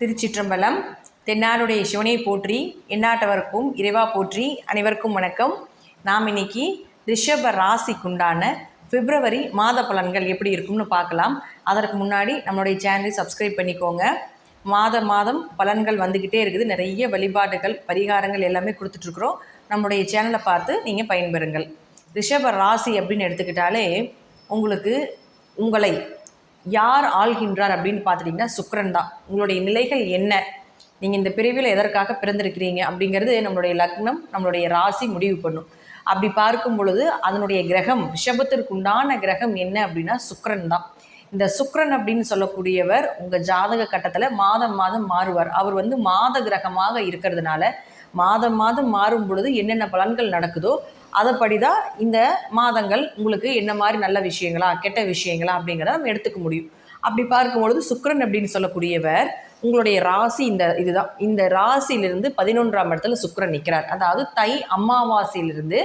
திருச்சிற்றம்பலம். தென்னாடுடைய சிவனை போற்றி எண்ணாட்டவருக்கும் இறைவா போற்றி அனைவருக்கும் வணக்கம். நாம் இன்னைக்கு ரிஷப ராசிக்குண்டான பிப்ரவரி மாத பலன்கள் எப்படி இருக்கும்னு பார்க்கலாம். அதற்கு முன்னாடி நம்மளுடைய சேனலை சப்ஸ்கிரைப் பண்ணிக்கோங்க. மாத மாதம் பலன்கள் வந்துக்கிட்டே இருக்குது. நிறைய வழிபாடுகள் பரிகாரங்கள் எல்லாமே கொடுத்துட்ருக்குறோம். நம்மளுடைய சேனலை பார்த்து நீங்கள் பயன்பெறுங்கள். ரிஷப ராசி அப்படின்னு எடுத்துக்கிட்டாலே உங்களுக்கு உங்களை யார் ஆள்கின்றார் அப்படின்னு பார்த்துட்டிங்கன்னா சுக்கிரன் தான். உங்களுடைய நிலைகள் என்ன? நீங்கள் இந்த பிரிவில் எதற்காக பிறந்திருக்கிறீங்க அப்படிங்கிறது நம்மளுடைய லக்னம் நம்மளுடைய ராசி முடிவு பண்ணும். அப்படி பார்க்கும் பொழுது அதனுடைய கிரகம் ரிஷபத்திற்குண்டான கிரகம் என்ன அப்படின்னா சுக்கரன் தான். இந்த சுக்கரன் அப்படின்னு சொல்லக்கூடியவர் உங்கள் ஜாதக கட்டத்தில் மாதம் மாதம் மாறுவார். அவர் வந்து மாத கிரகமாக இருக்கிறதுனால மாதம் மாதம் மாறும் பொழுது என்னென்ன பலன்கள் நடக்குதோ அதைப்படி தான் இந்த மாதங்கள் உங்களுக்கு என்ன மாதிரி நல்ல விஷயங்களா கெட்ட விஷயங்களா அப்படிங்கிறத நம்ம எடுத்துக்க முடியும். அப்படி பார்க்கும் பொழுது அப்படின்னு சொல்லக்கூடியவர் உங்களுடைய ராசி இந்த இதுதான். இந்த ராசியிலிருந்து பதினொன்றாம் இடத்துல சுக்கிரன் நிற்கிறார் அதாவது தை அமாவாசையிலிருந்து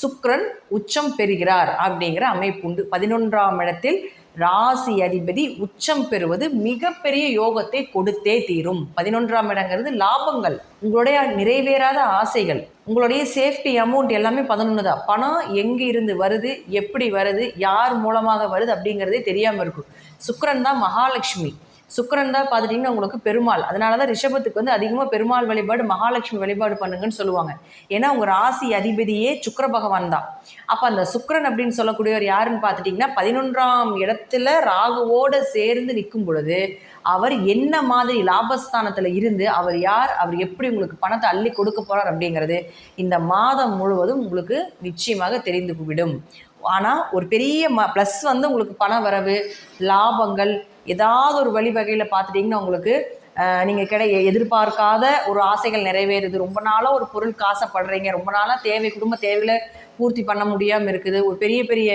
சுக்கரன் உச்சம் பெறுகிறார் அப்படிங்கிற அமைப்பு உண்டு. பதினொன்றாம் இடத்தில் ராசி அதிபதி உச்சம் பெறுவது மிகப்பெரிய யோகத்தை கொடுத்தே தீரும். பதினொன்றாம் இடங்கிறது லாபங்கள். உங்களுடைய நிறைவேறாத ஆசைகள். உங்களுடைய சேஃப்டி அமௌண்ட் எல்லாமே பதினொன்று தான். பணம் எங்கே இருந்து வருது எப்படி வருது யார் மூலமாக வருது அப்படிங்கிறதே தெரியாமல் இருக்கும். சுக்கரன் தான் மகாலட்சுமி. சுக்கரன் தான் பார்த்துட்டிங்கன்னா உங்களுக்கு பெருமாள். அதனால தான் ரிஷபத்துக்கு வந்து அதிகமாக பெருமாள் வழிபாடு மகாலட்சுமி வழிபாடு பண்ணுங்கன்னு சொல்லுவாங்க. ஏன்னா உங்கள் ராசி அதிபதியே சுக்கர பகவான் தான். அப்போ அந்த சுக்கரன் அப்படின்னு சொல்லக்கூடியவர் யாருன்னு பார்த்துட்டிங்கன்னா பதினொன்றாம் இடத்துல ராகுவோடு சேர்ந்து நிற்கும் பொழுது அவர் என்ன மாதிரி லாபஸ்தானத்தில் இருந்து அவர் யார் அவர் எப்படி உங்களுக்கு பணத்தை அள்ளி கொடுக்க போகிறார் அப்படிங்கிறது இந்த மாதம் முழுவதும் உங்களுக்கு நிச்சயமாக தெரிந்து விடும் ஆனால் ஒரு பெரிய ம ப்ளஸ் வந்து உங்களுக்கு பண வரவு லாபங்கள் ஏதாவது ஒரு வழிவகையில் பார்த்துட்டிங்கன்னா உங்களுக்கு நீங்கள் கிடை எதிர்பார்க்காத ஒரு ஆசைகள் நிறைவேறுது. ரொம்ப நாளாக ஒரு பொருள் காசைப்படுறீங்க. ரொம்ப நாளாக தேவை குடும்ப தேவைகளை பூர்த்தி பண்ண முடியாமல் இருக்குது. ஒரு பெரிய பெரிய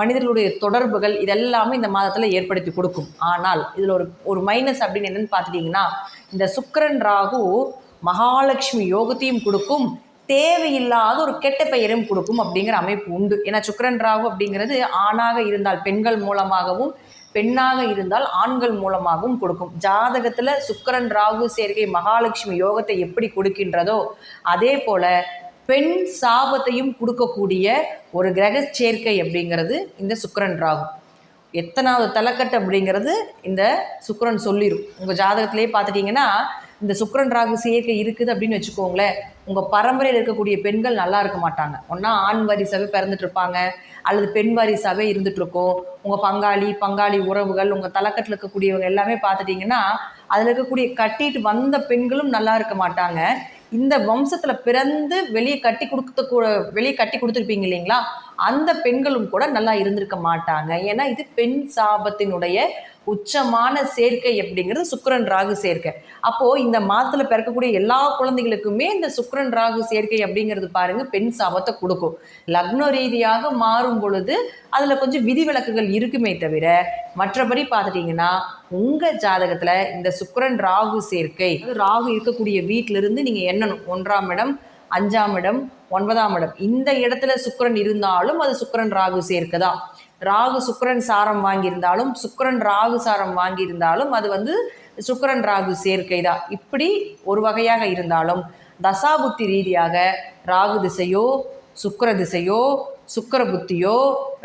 மனிதர்களுடைய தொடர்புகள் இதெல்லாமே இந்த மாதத்தில் ஏற்படுத்தி கொடுக்கும். ஆனால் இதில் ஒரு ஒரு மைனஸ் அப்படின்னு என்னென்னு பார்த்துட்டிங்கன்னா இந்த சுக்கரன் ராகு மகாலட்சுமி யோகத்தையும் கொடுக்கும். தேவையில்லாத ஒரு கெட்ட பெயரும் கொடுக்கும் அப்படிங்கிற அமைப்பு உண்டு. ஏன்னா சுக்கரன் ராகு அப்படிங்கிறது ஆணாக இருந்தால் பெண்கள் மூலமாகவும் பெண்ணாக இருந்தால் ஆண்கள் மூலமாகவும் கொடுக்கும். ஜாதகத்தில் சுக்கரன் ராகு சேர்க்கை மகாலட்சுமி யோகத்தை எப்படி கொடுக்கின்றதோ அதே போல பெண் சாபத்தையும் கொடுக்கக்கூடிய ஒரு கிரக சேர்க்கை அப்படிங்கிறது இந்த சுக்கரன் ராகு. எத்தனாவது தலைக்கட்டு அப்படிங்கிறது இந்த சுக்கரன் சொல்லிடும் உங்கள் ஜாதகத்திலே பார்த்துட்டிங்கன்னா இந்த சுக்கரன் ராகு சேர்க்கை இருக்குது அப்படின்னு வச்சுக்கோங்களேன் உங்கள் பரம்பரையில் இருக்கக்கூடிய பெண்கள் நல்லா இருக்க மாட்டாங்க. ஒன்றா ஆண் வரிசாவே பிறந்துட்டு இருப்பாங்க அல்லது பெண் வரிசாவே இருந்துகிட்ருக்கோம் உங்கள் பங்காளி பங்காளி உறவுகள் உங்கள் தலைக்கட்டில் இருக்கக்கூடியவங்க எல்லாமே பார்த்துட்டிங்கன்னா அதில் இருக்கக்கூடிய கட்டிட்டு வந்த பெண்களும் நல்லா இருக்க மாட்டாங்க. இந்த வம்சத்தில் பிறந்து வெளியே கட்டி கொடுத்த வெளியே கட்டி கொடுத்துருப்பீங்க இல்லைங்களா? அந்த பெண்களும் கூட நல்லா இருந்திருக்க மாட்டாங்க. ஏன்னா இது பெண் சாபத்தினுடைய உச்சமான சேர்க்கை அப்படிங்கிறது சுக்கரன் ராகு சேர்க்கை. அப்போது இந்த மாதத்தில் பிறக்கக்கூடிய எல்லா குழந்தைகளுக்குமே இந்த சுக்கரன் ராகு சேர்க்கை அப்படிங்கிறது பாருங்க பெண் சாபத்தை கொடுக்கும். லக்ன ரீதியாக மாறும் பொழுது அதில் கொஞ்சம் விதிவிலக்குகள் இருக்குமே தவிர மற்றபடி பார்த்துட்டிங்கன்னா உங்கள் ஜாதகத்தில் இந்த சுக்கரன் ராகு சேர்க்கை ராகு இருக்கக்கூடிய வீட்டிலிருந்து நீங்கள் எண்ணணும். ஒன்றாம் இடம் அஞ்சாம் இடம் ஒன்பதாம் இடம். இந்த இடத்துல சுக்கரன் இருந்தாலும் அது சுக்கரன் ராகு சேர்க்கை தான் ராகு சுக்கரன் சாரம் வாங்கியிருந்தாலும் சுக்கரன் ராகு சாரம் வாங்கியிருந்தாலும் அது வந்து சுக்கரன் ராகு சேர்க்கை தான் இப்படி ஒரு வகையாக இருந்தாலும் தசாபுத்தி ரீதியாக ராகு திசையோ சுக்கர திசையோ சுக்கர புத்தியோ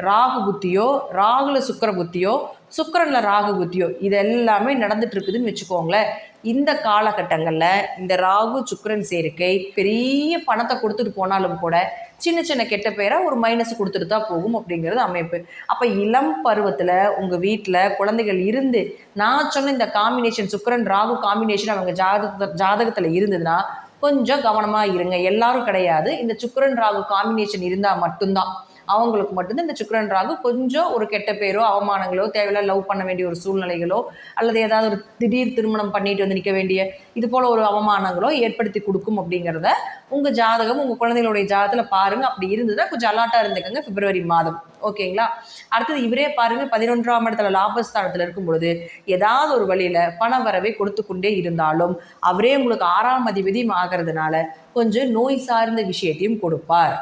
ராகு புத்தியோ ராகுல சுக்கர புத்தியோ சுக்கரனில் ராகு புத்தியோ இது எல்லாமே நடந்துட்டு இருக்குதுன்னு வச்சுக்கோங்களேன். இந்த காலகட்டங்களில் இந்த ராகு சுக்கரன் சேர்க்கை பெரிய பணத்தை கொடுத்துட்டு போனாலும் கூட சின்ன சின்ன கெட்ட பேராக ஒரு மைனஸ் கொடுத்துட்டு தான் போகும் அப்படிங்கிறது அமைப்பு. அப்போ இளம் பருவத்தில் உங்கள் வீட்டில் குழந்தைகள் இருந்து நான் சொன்ன இந்த காம்பினேஷன் சுக்கரன் ராகு காம்பினேஷன் அவங்க ஜாதக ஜாதகத்தில் இருந்ததுன்னா கொஞ்சம் கவனமாக இருங்க. எல்லாரும் கிடையாது. இந்த சுக்கரன் ராகு காம்பினேஷன் இருந்தால் மட்டும்தான். அவங்களுக்கு மட்டும்தான் இந்த சுக்கரன் ராகு கொஞ்சம் ஒரு கெட்ட பேரோ அவமானங்களோ தேவையில்ல லவ் பண்ண வேண்டிய ஒரு சூழ்நிலைகளோ அல்லது ஏதாவது ஒரு திடீர் திருமணம் பண்ணிட்டு வந்து நிற்க வேண்டிய இது போல் ஒரு அவமானங்களோ ஏற்படுத்தி கொடுக்கும் அப்படிங்கிறத உங்கள் ஜாதகம் உங்கள் குழந்தைகளுடைய ஜாதகத்தில் பாருங்கள் அப்படி இருந்ததுன்னா கொஞ்சம் அலாட்டாக இருந்துக்கங்க பிப்ரவரி மாதம். ஓகேங்களா? அடுத்தது இவரே பாருங்கள் பதினொன்றாம் இடத்துல லாபஸ்தானத்தில் இருக்கும் பொழுது ஏதாவது ஒரு வழியில் பண வரவை கொடுத்து கொண்டே இருந்தாலும் அவரே உங்களுக்கு ஆறாம் அதிபதியும் ஆகிறதுனால கொஞ்சம் நோய் சார்ந்த விஷயத்தையும் கொடுப்பார்.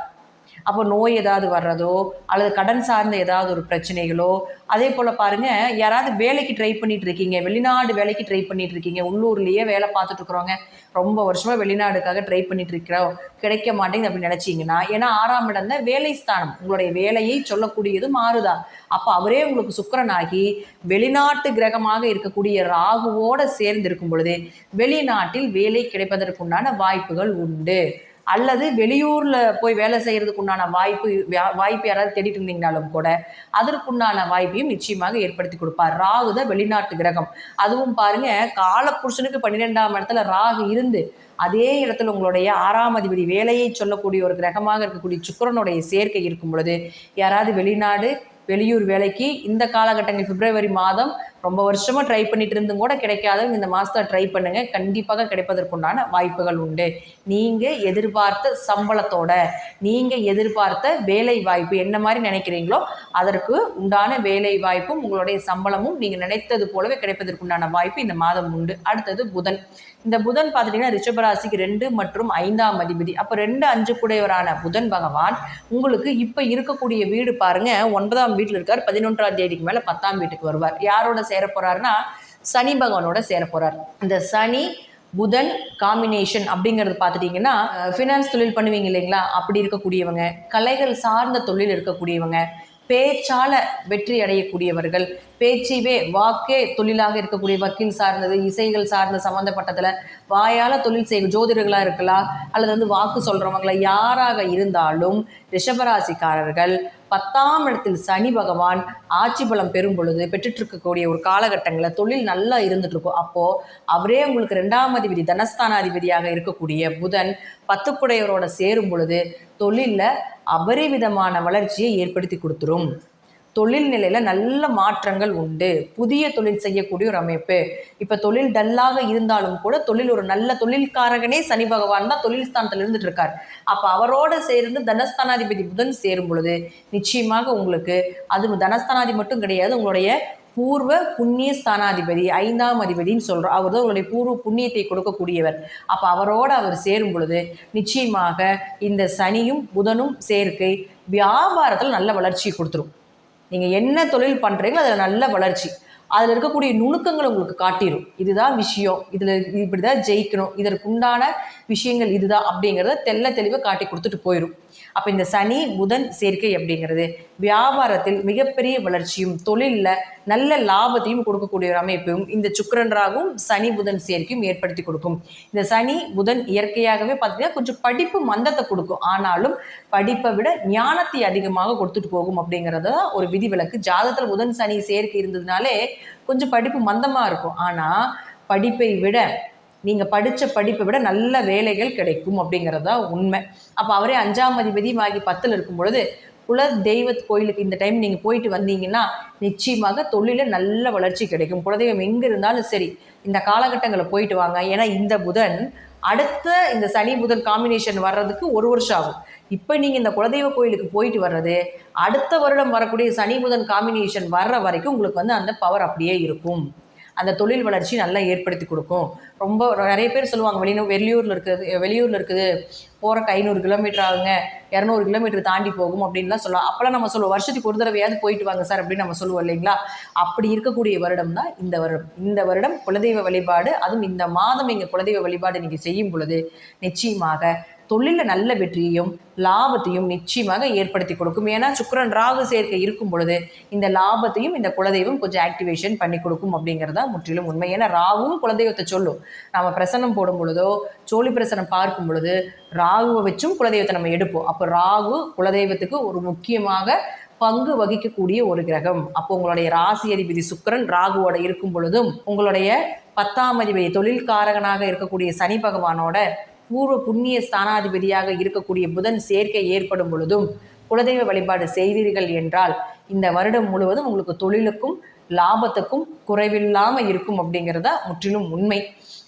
அப்போ நோய் ஏதாவது வர்றதோ அல்லது கடன் சார்ந்த ஏதாவது ஒரு பிரச்சனைகளோ அதே போல் பாருங்க யாராவது வேலைக்கு ட்ரை பண்ணிட்டு இருக்கீங்க வெளிநாடு வேலைக்கு ட்ரை பண்ணிட்டு இருக்கீங்க உள்ளூர்லேயே வேலை பார்த்துட்டு இருக்கிறவங்க ரொம்ப வருஷமாக வெளிநாடுக்காக ட்ரை பண்ணிட்டு இருக்கிறோம் கிடைக்க மாட்டேங்குது அப்படின்னு நினச்சிங்கன்னா ஏன்னா ஆறாம் இடம் தான் வேலை ஸ்தானம் உங்களுடைய வேலையை சொல்லக்கூடியது மாறுதா அப்போ அவரே உங்களுக்கு சுக்கரனாகி வெளிநாட்டு கிரகமாக இருக்கக்கூடிய ராகுவோட சேர்ந்து இருக்கும் பொழுது வெளிநாட்டில் வேலை கிடைப்பதற்குண்டான வாய்ப்புகள் உண்டு. அல்லது வெளியூரில் போய் வேலை செய்கிறதுக்கு உண்டான வாய்ப்பு வாய்ப்பு யாராவது தேடிட்டு இருந்தீங்கனாலும் கூட அதற்குண்டான வாய்ப்பையும் நிச்சயமாக ஏற்படுத்தி கொடுப்பார். ராகு தான் வெளிநாட்டு கிரகம். அதுவும் பாருங்க காலப்புருஷனுக்கு பன்னிரெண்டாம் இடத்துல ராகு இருந்து அதே இடத்துல உங்களுடைய ஆறாம் அதிபதி வேலையை சொல்லக்கூடிய ஒரு கிரகமாக இருக்கக்கூடிய சுக்கிரனுடைய சேர்க்கை இருக்கும் பொழுது யாராவது வெளிநாடு வெளியூர் வேலைக்கு இந்த காலகட்டங்கள் பிப்ரவரி மாதம் ரொம்ப வருஷமா ட்ரை பண்ணிட்டு இருந்தும் கூட கிடைக்காதவங்க இந்த மாதத்தை ட்ரை பண்ணுங்க. கண்டிப்பாக கிடைப்பதற்குண்டான வாய்ப்புகள் உண்டு. நீங்க எதிர்பார்த்த சம்பளத்தோட நீங்க எதிர்பார்த்த வேலை வாய்ப்பு என்ன மாதிரி நினைக்கிறீங்களோ அதற்கு உண்டான வேலை வாய்ப்பும் உங்களுடைய சம்பளமும் நீங்க நினைத்தது போலவே கிடைப்பதற்குண்டான வாய்ப்பு இந்த மாதம் உண்டு. அடுத்தது புதன். இந்த புதன் பார்த்துட்டிங்கன்னா ரிஷபராசிக்கு ரெண்டு மற்றும் ஐந்தாம் அதிபதி. அப்போ ரெண்டு அஞ்சு கூடையவரான புதன் பகவான் உங்களுக்கு இப்போ இருக்கக்கூடிய வீடு பாருங்க. ஒன்பதாம் வீட்டில் இருக்கார். பதினொன்றாம் தேதிக்கு மேலே பத்தாம் வீட்டுக்கு வருவார். யாரோட சேர போறாருன்னா சனி பகவானோட சேர போறார் இந்த சனி புதன் காம்பினேஷன் அப்படிங்கிறது பார்த்துட்டிங்கன்னா ஃபினான்ஸ் தொழில் பண்ணுவீங்க இல்லைங்களா? அப்படி இருக்கக்கூடியவங்க கலைகள் சார்ந்த தொழில் இருக்கக்கூடியவங்க பேச்சால வெற்றி அடையக்கூடியவர்கள் பேச்சிவே வாக்கே தொழிலாக இருக்கக்கூடிய வக்கீல் சார்ந்தது இசைகள் சார்ந்த சம்மந்தப்பட்டதில் வாயால் தொழில் செய்ய ஜோதிடர்களாக இருக்கலாம் அல்லது வந்து வாக்கு சொல்கிறவங்கள யாராக இருந்தாலும் ரிஷபராசிக்காரர்கள் பத்தாம் இடத்தில் சனி பகவான் ஆட்சி பலம் பெறும் பொழுது பெற்றுட்ருக்கக்கூடிய ஒரு காலகட்டங்களில் தொழில் நல்லா இருந்துட்டு இருக்கும் அவரே உங்களுக்கு ரெண்டாம் அதிபதி தனஸ்தானாதிபதியாக இருக்கக்கூடிய புதன் பத்துக்குடையவரோட சேரும் பொழுது தொழிலில் அபரிவிதமான வளர்ச்சியை ஏற்படுத்தி கொடுத்துரும். தொழில் நிலையில நல்ல மாற்றங்கள் உண்டு. புதிய தொழில் செய்யக்கூடிய ஒரு அமைப்பு. இப்ப தொழில் டல்லாக இருந்தாலும் கூட தொழில் ஒரு நல்ல தொழில்காரகனே சனி பகவான் தான் தொழில் ஸ்தானத்தில் இருந்துட்டு இருக்கார். அப்ப அவரோட சேர்ந்து தனஸ்தானாதிபதி புதன் சேரும் பொழுது நிச்சயமாக உங்களுக்கு அது தனஸ்தானாதி மட்டும் கிடையாது உங்களுடைய பூர்வ புண்ணிய ஸ்தானாதிபதி ஐந்தாம் அதிபதின்னு சொல்றோம் அவர் தான் உங்களுடைய பூர்வ புண்ணியத்தை கொடுக்கக்கூடியவர். அப்ப அவரோட அவர் சேரும் பொழுது நிச்சயமாக இந்த சனியும் புதனும் சேர்க்கை வியாபாரத்தில் நல்ல வளர்ச்சியை கொடுத்துரும். நீங்கள் என்ன தொழில் பண்ணுறீங்களோ அதில் நல்ல வளர்ச்சி. அதில் இருக்கக்கூடிய நுணுக்கங்கள் உங்களுக்கு காட்டிடும் இதுதான் விஷயம். இதில் இப்படி தான் ஜெயிக்கணும். இதற்குண்டான விஷயங்கள் இதுதான் அப்படிங்கிறத தெள்ள தெளிவாக காட்டி கொடுத்துட்டு போயிடும் அப்போ இந்த சனி புதன் சேர்க்கை அப்படிங்கிறது வியாபாரத்தில் மிகப்பெரிய வளர்ச்சியும் தொழிலில் நல்ல லாபத்தையும் கொடுக்கக்கூடிய ஒரு அமைப்பையும் இந்த சுக்கிரன் ராகும் சனி புதன் சேர்க்கையும் ஏற்படுத்தி கொடுக்கும். இந்த சனி புதன் இயற்கையாகவே பார்த்தீங்கன்னா கொஞ்சம் படிப்பு மந்தத்தை கொடுக்கும். ஆனாலும் படிப்பை விட ஞானத்தை அதிகமாக கொடுத்துட்டு போகும் அப்படிங்கிறது தான் ஒரு விதிவிலக்கு. ஜாதகத்தில் புதன் சனி சேர்க்கை இருந்ததுனாலே கொஞ்சம் படிப்பு மந்தமாக இருக்கும். ஆனால் படிப்பை விட நீங்கள் படித்த படிப்பை விட நல்ல வேலைகள் கிடைக்கும் அப்படிங்கிறது தான் உண்மை. அப்போ அவரே அஞ்சாம் அதிபதியும் ஆகி பத்தில் இருக்கும் பொழுது குல தெய்வத் கோயிலுக்கு இந்த டைம் நீங்கள் போயிட்டு வந்தீங்கன்னா நிச்சயமாக தொழிலில் நல்ல வளர்ச்சி கிடைக்கும். குலதெய்வம் எங்கே இருந்தாலும் சரி இந்த காலகட்டங்களில் போயிட்டு வாங்க. ஏன்னா இந்த புதன் அடுத்த இந்த சனி புதன் காம்பினேஷன் வர்றதுக்கு ஒரு வருஷம் ஆகும். இப்போ நீங்கள் இந்த குலதெய்வ கோயிலுக்கு போயிட்டு வர்றது அடுத்த வருடம் வரக்கூடிய சனி புதன் காம்பினேஷன் வர்ற வரைக்கும் உங்களுக்கு வந்து அந்த பவர் அப்படியே இருக்கும். அந்த தொழில் வளர்ச்சி நல்லா ஏற்படுத்தி கொடுக்கும். ரொம்ப நிறைய பேர் சொல்லுவாங்க வெளியூர் வெளியூரில் இருக்குது வெளியூரில் இருக்குது போகிறக்கு ஐநூறு கிலோமீட்டர் ஆகுங்க இரநூறு கிலோமீட்டர் தாண்டி போகும் அப்படின்லாம் சொல்லலாம் அப்போல்லாம் நம்ம சொல்லுவோம் வருஷத்துக்கு ஒரு தடவையாவது போயிட்டு வாங்க சார் அப்படின்னு நம்ம சொல்லுவோம் இல்லைங்களா? அப்படி இருக்கக்கூடிய வருடம் தான் இந்த வருடம். இந்த வருடம் குலதெய்வ வழிபாடு அதுவும் இந்த மாதம் இங்கே குலதெய்வ வழிபாடு நீங்கள் செய்யும் பொழுது நிச்சயமாக தொழிலில் நல்ல வெற்றியையும் லாபத்தையும் நிச்சயமாக ஏற்படுத்தி கொடுக்கும். ஏன்னா சுக்கரன் ராகு சேர்க்கை இருக்கும் பொழுது இந்த லாபத்தையும் இந்த குலதெய்வம் கொஞ்சம் ஆக்டிவேஷன் பண்ணி கொடுக்கும் அப்படிங்கிறது தான் முற்றிலும் உண்மை. ஏன்னா ராகுவும் குலதெய்வத்தை சொல்லும். நம்ம பிரசனம் போடும் பொழுதோ சோழி பிரசனம் பார்க்கும் பொழுது ராகுவை வச்சும் குலதெய்வத்தை நம்ம எடுப்போம். அப்போ ராகு குலதெய்வத்துக்கு ஒரு முக்கியமாக பங்கு வகிக்கக்கூடிய ஒரு கிரகம். அப்போ உங்களுடைய ராசி அதிபதி சுக்கரன் ராகுவோட இருக்கும் பொழுதும் உங்களுடைய பத்தாம் அதிபதி தொழில்காரகனாக இருக்கக்கூடிய சனி பகவானோட பூர்வ புண்ணிய ஸ்தானாதிபதியாக இருக்கக்கூடிய புதன் சேர்க்கை ஏற்படும் பொழுதும் குலதெய்வ வழிபாடு செய்தீர்கள் என்றால் இந்த வருடம் முழுவதும் உங்களுக்கு தொழிலுக்கும் லாபத்துக்கும் குறைவில்லாமல் இருக்கும் அப்படிங்கிறத முற்றிலும் உண்மை.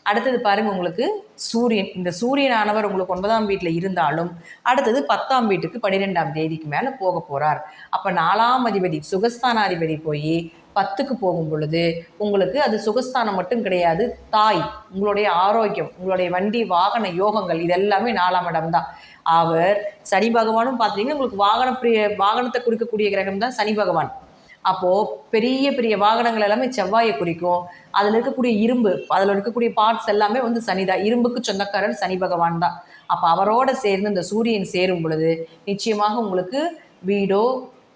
அடுத்தது பாருங்க உங்களுக்கு சூரியன். இந்த சூரியனானவர் உங்களுக்கு ஒன்பதாம் வீட்டில் இருந்தாலும் அடுத்தது பத்தாம் வீட்டுக்கு பன்னிரெண்டாம் தேதிக்கு மேலே போக போறார். அப்போ நாலாம் அதிபதி சுகஸ்தானாதிபதி போய் பத்துக்கு போகும் பொழுது உங்களுக்கு அது சுகஸ்தானம் மட்டும் கிடையாது. தாய் உங்களுடைய ஆரோக்கியம் உங்களுடைய வண்டி வாகன யோகங்கள் இது எல்லாமே நாலாம் இடம் தான். அவர் சனி பகவானும் பார்த்தீங்கன்னா உங்களுக்கு வாகன பிரிய வாகனத்தை கொடுக்கக்கூடிய கிரகம் தான் சனி பகவான். அப்போது பெரிய பெரிய வாகனங்கள் எல்லாமே செவ்வாயை குறிக்கும். அதில் இருக்கக்கூடிய இரும்பு அதில் இருக்கக்கூடிய பார்ட்ஸ் எல்லாமே வந்து சனி தான். இரும்புக்கு சொந்தக்காரர் சனி பகவான் தான். அப்போ அவரோட சேர்ந்து இந்த சூரியன் சேரும் பொழுது நிச்சயமாக உங்களுக்கு வீடோ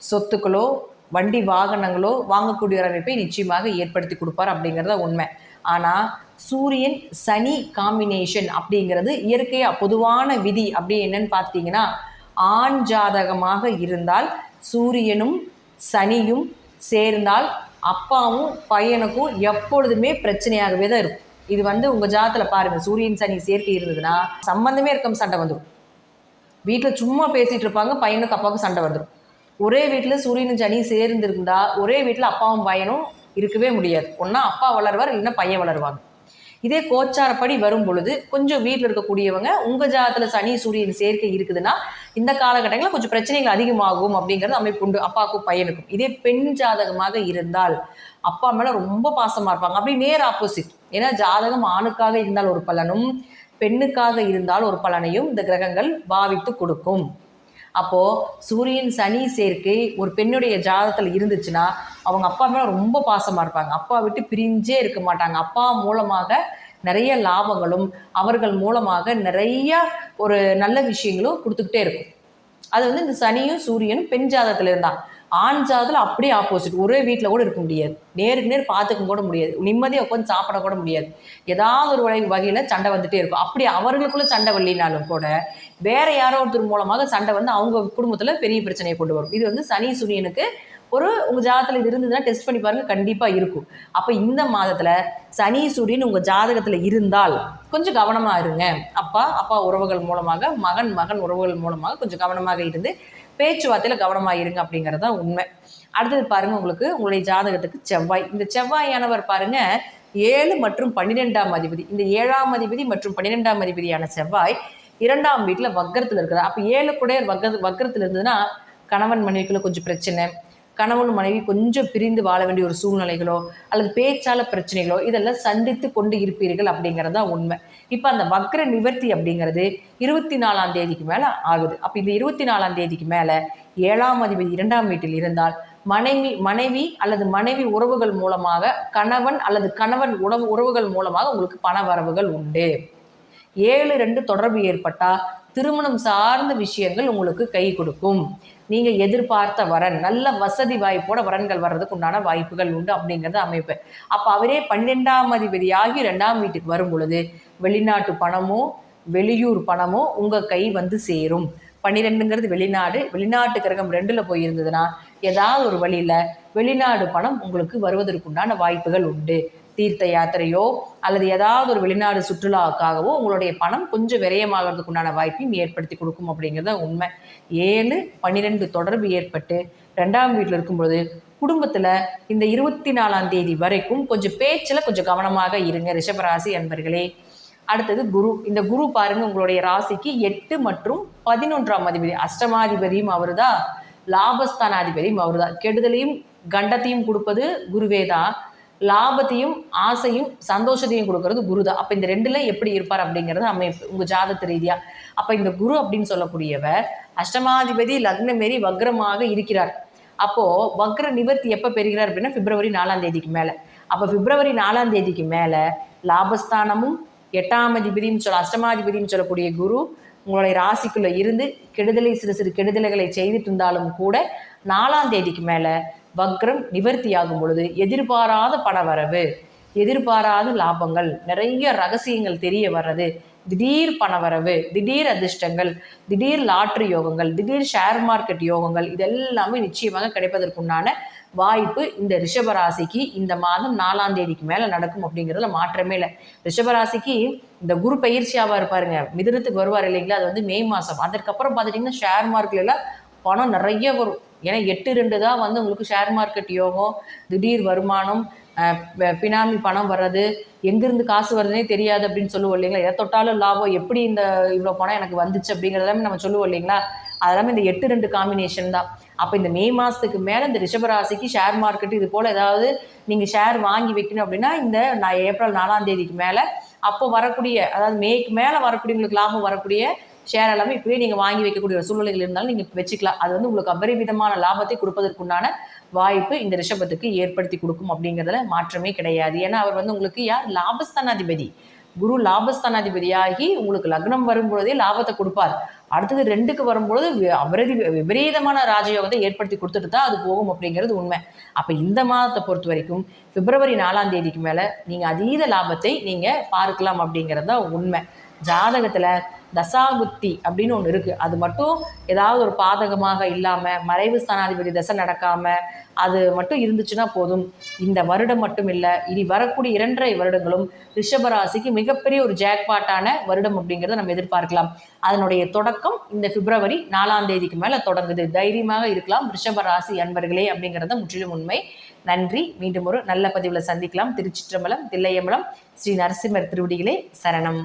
சொத்துக்களோ வண்டி வாகனங்களோ வாங்கக்கூடிய ஒரு அமைப்பை நிச்சயமாக ஏற்படுத்தி கொடுப்பார் அப்படிங்கிறத உண்மை. ஆனால் சூரியன் சனி காம்பினேஷன் அப்படிங்கிறது இயற்கையாக பொதுவான விதி அப்படி என்னன்னு பார்த்தீங்கன்னா ஆண் ஜாதகமாக இருந்தால் சூரியனும் சனியும் சேர்ந்தால் அப்பாவும் பையனுக்கும் எப்பொழுதுமே பிரச்சனையாகவே தான் இருக்கும். இது வந்து உங்கள் ஜாதத்தில் பாருங்கள் சூரியன் சனி சேர்க்கை இருந்ததுன்னா சம்பந்தமே இருக்கும் சண்டை வந்துடும் வீட்டில் சும்மா பேசிகிட்டு இருப்பாங்க பையனுக்கு அப்பாவுக்கு சண்டை வந்துடும் ஒரே வீட்டில் சூரியனும் சனி சேர்ந்துருந்தா ஒரே வீட்டில் அப்பாவும் பையனும் இருக்கவே முடியாது. ஒன்றா அப்பா வளருவார் இல்லைன்னா பையன் வளருவாங்க. இதே கோச்சாரப்படி வரும் பொழுது கொஞ்சம் வீட்டில் இருக்கக்கூடியவங்க உங்கள் ஜாதத்தில் சனி சூரியன் சேர்க்கை இருக்குதுன்னா இந்த காலகட்டங்களில் கொஞ்சம் பிரச்சனைகள் அதிகமாகும் அப்படிங்கிறது அமைப்பு உண்டு. அப்பாவுக்கும் பையனுக்கும். இதே பெண் ஜாதகமாக இருந்தால் அப்பா மேலே ரொம்ப பாசமாக இருப்பாங்க. அப்படி நேர் ஆப்போசிட் ஏன்னா ஜாதகம் ஆணுக்காக இருந்தால் ஒரு பலனும் பெண்ணுக்காக இருந்தால் ஒரு பலனையும் இந்த கிரகங்கள் பாவித்து கொடுக்கும். அப்போது சூரியன் சனி சேர்க்கை ஒரு பெண்ணுடைய ஜாதகத்தில் இருந்துச்சுன்னா அவங்க அப்பா மேலே ரொம்ப பாசமாக இருப்பாங்க. அப்பா விட்டு பிரிஞ்சே இருக்க மாட்டாங்க. அப்பா மூலமாக நிறைய லாபங்களும் அவர்கள் மூலமாக நிறைய ஒரு நல்ல விஷயங்களும் கொடுத்துக்கிட்டே இருக்கும். அது வந்து இந்த சனியும் சூரியனும் பெண் ஜாதகத்தில் இருந்தால் ஆண் ஜாதத்தில் அப்படியே ஆப்போசிட் ஒரே வீட்டில் கூட இருக்க முடியாது. நேருக்கு நேர் பார்த்துக்க கூட முடியாது. நிம்மதியாக உட்காந்து சாப்பிட கூட முடியாது. ஏதாவது ஒரு வகை வகையில் சண்டை வந்துட்டே இருக்கும். அப்படி அவர்களுக்குள்ளே சண்டை வரலினாலும் கூட வேற யாரோ ஒருத்தர் மூலமாக சண்டை வந்து அவங்க குடும்பத்தில் பெரிய பிரச்சனையை கொண்டு வரும். இது வந்து சனி சூரியனுக்கு ஒரு உங்கள் ஜாதகத்தில் இது இருந்ததுன்னா டெஸ்ட் பண்ணி பாருங்கள் கண்டிப்பாக இருக்கும். அப்போ இந்த மாதத்தில் சனி சூரியன் உங்கள் ஜாதகத்தில் இருந்தால் கொஞ்சம் கவனமாக இருங்க. அப்பா அப்பா உறவுகள் மூலமாக மகன் மகன் உறவுகள் மூலமாக கொஞ்சம் கவனமாக இருந்து பேச்சுவார்த்தையில் கவனமாக இருங்க அப்படிங்கிறது தான் உண்மை. அடுத்தது பாருங்க உங்களுக்கு உங்களுடைய ஜாதகத்துக்கு செவ்வாய். இந்த செவ்வாயானவர் பாருங்க ஏழு மற்றும் பன்னிரெண்டாம் அதிபதி. இந்த ஏழாம் அதிபதி மற்றும் பன்னிரெண்டாம் அதிபதியான செவ்வாய் இரண்டாம் வீட்டில் வக்கரத்தில் இருக்கிறார். அப்போ ஏழு கூட வக்க வக்கரத்தில் இருந்ததுன்னா கணவன் மனைவிக்குள்ள கொஞ்சம் பிரச்சனை. கணவன் மனைவி கொஞ்சம் பிரிந்து வாழ வேண்டிய ஒரு சூழ்நிலைகளோ அல்லது பேச்சால பிரச்சனைகளோ இதெல்லாம் சந்தித்து கொண்டு இருப்பீர்கள் அப்படிங்கிறது தான் உண்மை. இப்போ அந்த வக்ர நிவர்த்தி அப்படிங்கிறது இருபத்தி நாலாம் தேதிக்கு மேலே ஆகுது. அப்போ இந்த இருபத்தி நாலாம் தேதிக்கு மேலே ஏழாம் அதிபதி இரண்டாம் வீட்டில் இருந்தால் மனைவி மனைவி அல்லது மனைவி உறவுகள் மூலமாக கணவன் அல்லது கணவன் உணவு உறவுகள் மூலமாக உங்களுக்கு பண வரவுகள் உண்டு. ஏழு ரெண்டு தொடர்பு ஏற்பட்டால் திருமணம் சார்ந்த விஷயங்கள் உங்களுக்கு கை கொடுக்கும். நீங்கள் எதிர்பார்த்த வரன் நல்ல வசதி வாய்ப்போட வரன்கள் வர்றதுக்கு உண்டான வாய்ப்புகள் உண்டு அப்படிங்கிறத அமைப்பு. அப்போ அவரே பன்னிரெண்டாம் அதிபதியாகி ரெண்டாம் வீட்டுக்கு வரும் பொழுது வெளிநாட்டு பணமோ வெளியூர் பணமோ உங்கள் கை வந்து சேரும். பன்னிரெண்டுங்கிறது வெளிநாடு வெளிநாட்டு கிரகம் ரெண்டில் போயிருந்ததுன்னா ஏதாவது ஒரு வழியில் வெளிநாடு பணம் உங்களுக்கு வருவதற்குண்டான வாய்ப்புகள் உண்டு. தீர்த்த யாத்திரையோ அல்லது ஏதாவது ஒரு வெளிநாடு சுற்றுலாவுக்காகவோ உங்களுடைய பணம் கொஞ்சம் விரயமாகிறதுக்கு உண்டான வாய்ப்பையும் ஏற்படுத்தி கொடுக்கும் அப்படிங்கிறத உண்மை. ஏழு பன்னிரெண்டு தொடர்பு ஏற்பட்டு ரெண்டாம் வீட்டில் இருக்கும்பொழுது குடும்பத்தில் இந்த இருபத்தி நாலாம் தேதி வரைக்கும் கொஞ்சம் பேச்சில் கொஞ்சம் கவனமாக இருங்க ரிஷபராசி அன்பர்களே. அடுத்தது குரு. இந்த குரு பாருங்க உங்களுடைய ராசிக்கு எட்டு மற்றும் பதினொன்றாம் அதிபதி. அஷ்டமாதிபதியும் அவருதா லாபஸ்தானாதிபதியும் அவர் கெடுதலையும் கண்டத்தையும் கொடுப்பது குருவேதான் லாபத்தையும் ஆசையும் சந்தோஷத்தையும் கொடுக்கறது குரு தான் அப்போ இந்த ரெண்டுல எப்படி இருப்பார் அப்படிங்கிறது அமைப்பு உங்கள் ஜாதத்து ரீதியாக அப்போ இந்த குரு அப்படின்னு சொல்லக்கூடியவர் அஷ்டமாதிபதி லக்னமேரி வக்ரமாக இருக்கிறார். அப்போது வக்ர நிவர்த்தி எப்போ பெறுகிறார் அப்படின்னா பிப்ரவரி நாலாம் தேதிக்கு மேலே. அப்போ பிப்ரவரி நாலாம் தேதிக்கு மேலே லாபஸ்தானமும் எட்டாம் அதிபதியும் சொல்ல அஷ்டமாதிபதியும் சொல்லக்கூடிய குரு உங்களுடைய ராசிக்குள்ளே இருந்து கெடுதலை சிறு சிறு கெடுதலைகளை செய்துட்டு இருந்தாலும் கூட நாலாம் தேதிக்கு மேலே வக்ரம் நிவர்த்தியாகும் பொழுது எதிர்பாராத பணவரவு எதிர்பாராத லாபங்கள் நிறைய ரகசியங்கள் தெரிய வர்றது. திடீர் பணவரவு திடீர் அதிர்ஷ்டங்கள் திடீர் லாட்ரி யோகங்கள் திடீர் ஷேர் மார்க்கெட் யோகங்கள் இதெல்லாமே நிச்சயமாக கிடைப்பதற்குண்டான வாய்ப்பு இந்த ரிஷபராசிக்கு இந்த மாதம் நாலாம் தேதிக்கு மேலே நடக்கும் அப்படிங்கிறதுல மாற்றமே இல்லை. ரிஷபராசிக்கு இந்த குரு பயிற்சியாவாக இருப்பாருங்க மிதனத்துக்கு வருவார் இல்லைங்களா? அது வந்து மே மாதம் அதற்கப்புறம் பார்த்துட்டிங்கன்னா ஷேர் மார்க்கெட்லாம் பணம் நிறைய வரும். ஏன்னா எட்டு ரெண்டு தான் வந்து உங்களுக்கு ஷேர் மார்க்கெட் யோகம் திடீர் வருமானம் பினாமி பணம் வர்றது எங்கேருந்து காசு வருதுன்னே தெரியாது அப்படின்னு சொல்லுவோம் இல்லைங்களா? எதை தொட்டாலும் லாபம் எப்படி இந்த இவ்வளோ பணம் எனக்கு வந்துச்சு அப்படிங்கிறதாமே நம்ம சொல்லுவோம் இல்லைங்களா? அதெல்லாமே இந்த எட்டு ரெண்டு காம்பினேஷன் தான். அப்போ இந்த மே மாதத்துக்கு மேலே இந்த ரிஷபராசிக்கு ஷேர் மார்க்கெட் இது போல் ஏதாவது நீங்கள் ஷேர் வாங்கி வைக்கணும் அப்படின்னா இந்த நான் ஏப்ரல் நாலாம் தேதிக்கு மேலே அப்போ வரக்கூடிய அதாவது மேக்கு மேலே வரக்கூடிய உங்களுக்கு லாபம் வரக்கூடிய ஷேர் எல்லாமே இப்போயே நீங்கள் வாங்கி வைக்கக்கூடிய ஒரு சூழ்நிலைகள் இருந்தாலும் நீங்கள் வச்சுக்கலாம். அது வந்து உங்களுக்கு அபரிவிதமான லாபத்தை கொடுப்பதற்குண்டான வாய்ப்பு இந்த ரிஷபத்துக்கு ஏற்படுத்தி கொடுக்கும் அப்படிங்கிறதுல மாற்றமே கிடையாது. ஏன்னா அவர் வந்து உங்களுக்கு யார்? லாபஸ்தானாதிபதி. குரு லாபஸ்தானாதிபதியாகி உங்களுக்கு லக்னம் வரும்பொழுதே லாபத்தை கொடுப்பார். அடுத்தது ரெண்டுக்கு வரும்பொழுது அவரது அபரதி விபரீதமான ராஜயோகத்தை ஏற்படுத்தி கொடுத்துட்டு தான் அது போகும் அப்படிங்கிறது உண்மை. அப்போ இந்த மாதத்தை பொறுத்த வரைக்கும் பிப்ரவரி நாலாம் தேதிக்கு மேலே நீங்கள் அதீத லாபத்தை நீங்கள் பார்க்கலாம் அப்படிங்கிறது தான் உண்மை. ஜாதகத்தில் தசாபுத்தி அப்படின்னு ஒன்று இருக்குது அது மட்டும் ஏதாவது ஒரு பாதகமாக இல்லாமல் மறைவு ஸ்தானாதிபதி தசை நடக்காமல் அது மட்டும் இருந்துச்சுன்னா போதும். இந்த வருடம் மட்டும் இல்லை இனி வரக்கூடிய இரண்டரை வருடங்களும் ரிஷபராசிக்கு மிகப்பெரிய ஒரு ஜாக்பாட்டான வருடம் அப்படிங்கிறத நம்ம எதிர்பார்க்கலாம். அதனுடைய தொடக்கம் இந்த பிப்ரவரி நாலாம் தேதிக்கு மேலே தொடங்குது. தைரியமாக இருக்கலாம் ரிஷபராசி அன்பர்களே அப்படிங்கிறத முற்றிலும் உண்மை. நன்றி. மீண்டும் ஒரு நல்ல பதிவில் சந்திக்கலாம். திருச்சிற்றம்பலம் தில்லையம்பலம் ஸ்ரீ நரசிம்மர் திருவடிகளே சரணம்.